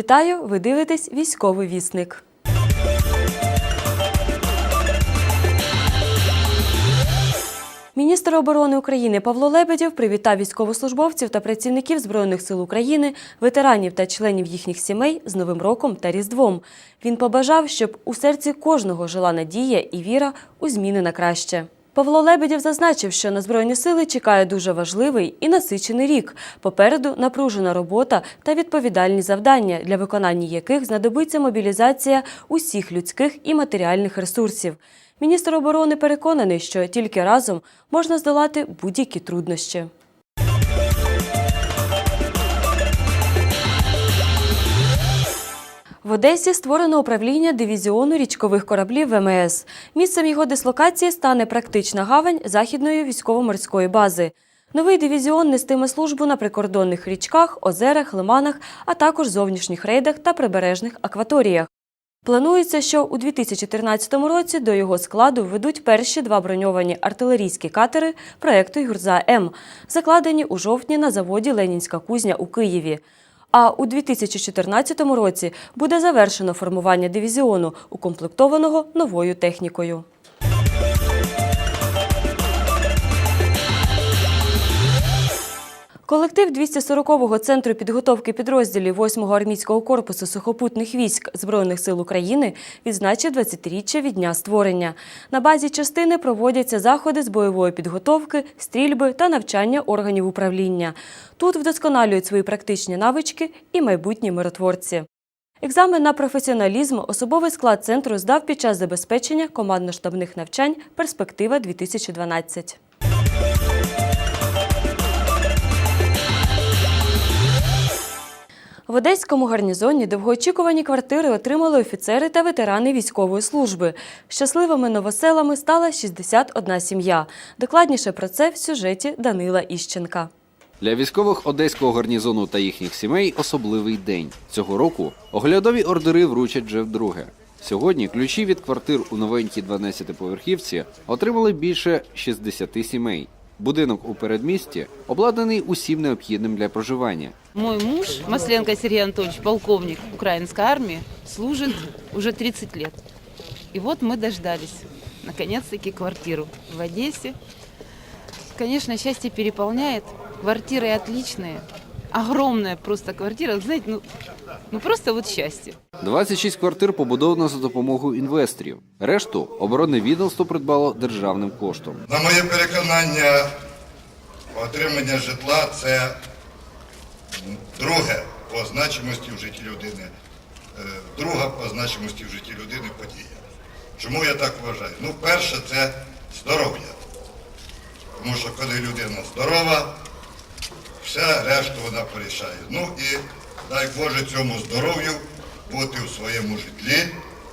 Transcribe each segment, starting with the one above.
Вітаю! Ви дивитесь військовий вісник. Міністр оборони України Павло Лебедєв привітав військовослужбовців та працівників Збройних сил України, ветеранів та членів їхніх сімей з Новим роком та Різдвом. Він побажав, щоб у серці кожного жила надія і віра у зміни на краще. Павло Лебедєв зазначив, що на Збройні сили чекає дуже важливий і насичений рік. Попереду напружена робота та відповідальні завдання, для виконання яких знадобиться мобілізація усіх людських і матеріальних ресурсів. Міністр оборони переконаний, що тільки разом можна здолати будь-які труднощі. В Одесі створено управління дивізіону річкових кораблів ВМС. Місцем його дислокації стане практична гавань західної військово-морської бази. Новий дивізіон нестиме службу на прикордонних річках, озерах, лиманах, а також зовнішніх рейдах та прибережних акваторіях. Планується, що у 2013 році до його складу введуть перші два броньовані артилерійські катери проекту Юрза М, закладені у жовтні на заводі Ленінська кузня у Києві. А у 2014 році буде завершено формування дивізіону, укомплектованого новою технікою. Колектив 240-го центру підготовки підрозділів 8-го армійського корпусу сухопутних військ Збройних сил України відзначив 20-річчя від дня створення. На базі частини проводяться заходи з бойової підготовки, стрільби та навчання органів управління. Тут вдосконалюють свої практичні навички і майбутні миротворці. Екзамен на професіоналізм особовий склад центру здав під час забезпечення командно-штабних навчань Перспектива 2012 В Одеському гарнізоні довгоочікувані квартири отримали офіцери та ветерани військової служби. Щасливими новоселами стала 61 сім'я. Докладніше про це в сюжеті Данила Іщенка. Для військових одеського гарнізону та їхніх сімей особливий день. Цього року оглядові ордери вручать вже вдруге. Сьогодні ключі від квартир у новенькій 12-поверхівці отримали більше 60 сімей. Будинок у передмісті обладнаний усім необхідним для проживання. Мой муж, Масленко Сергей Анатольевич, полковник украинской армии, служит уже 30 лет. И вот мы дождались, наконец-таки, квартиру в Одессе. Конечно, счастье переполняет. Квартиры отличные. Огромная просто квартира. Знаете, ну, ну просто вот счастье. 26 квартир побудовано за допомогою інвесторів. Решту оборонне відомство придбало державним коштом. На моє переконання, отримання житла це друге по значимості в житті людини, е, друга по значимості в житті людини подія. Чому я так вважаю? Ну, перше, це здоров'я. Тому що коли людина здорова, все решту вона порішає. Ну і дай Боже цьому здоров'ю бути в своєму житлі,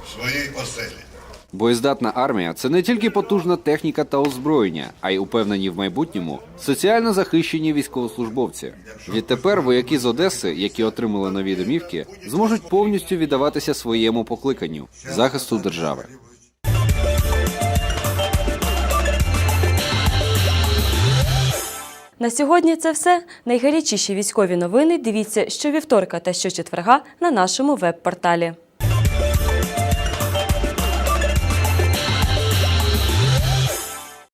в своїй оселі. Боєздатна армія це не тільки потужна техніка та озброєння, а й упевнені в майбутньому соціально захищені військовослужбовці. Відтепер вояки з Одеси, які отримали нові домівки, зможуть повністю віддаватися своєму покликанню захисту держави. На сьогодні це все. Найгарячіші військові новини дивіться щовівторка та щочетверга на нашому веб-порталі.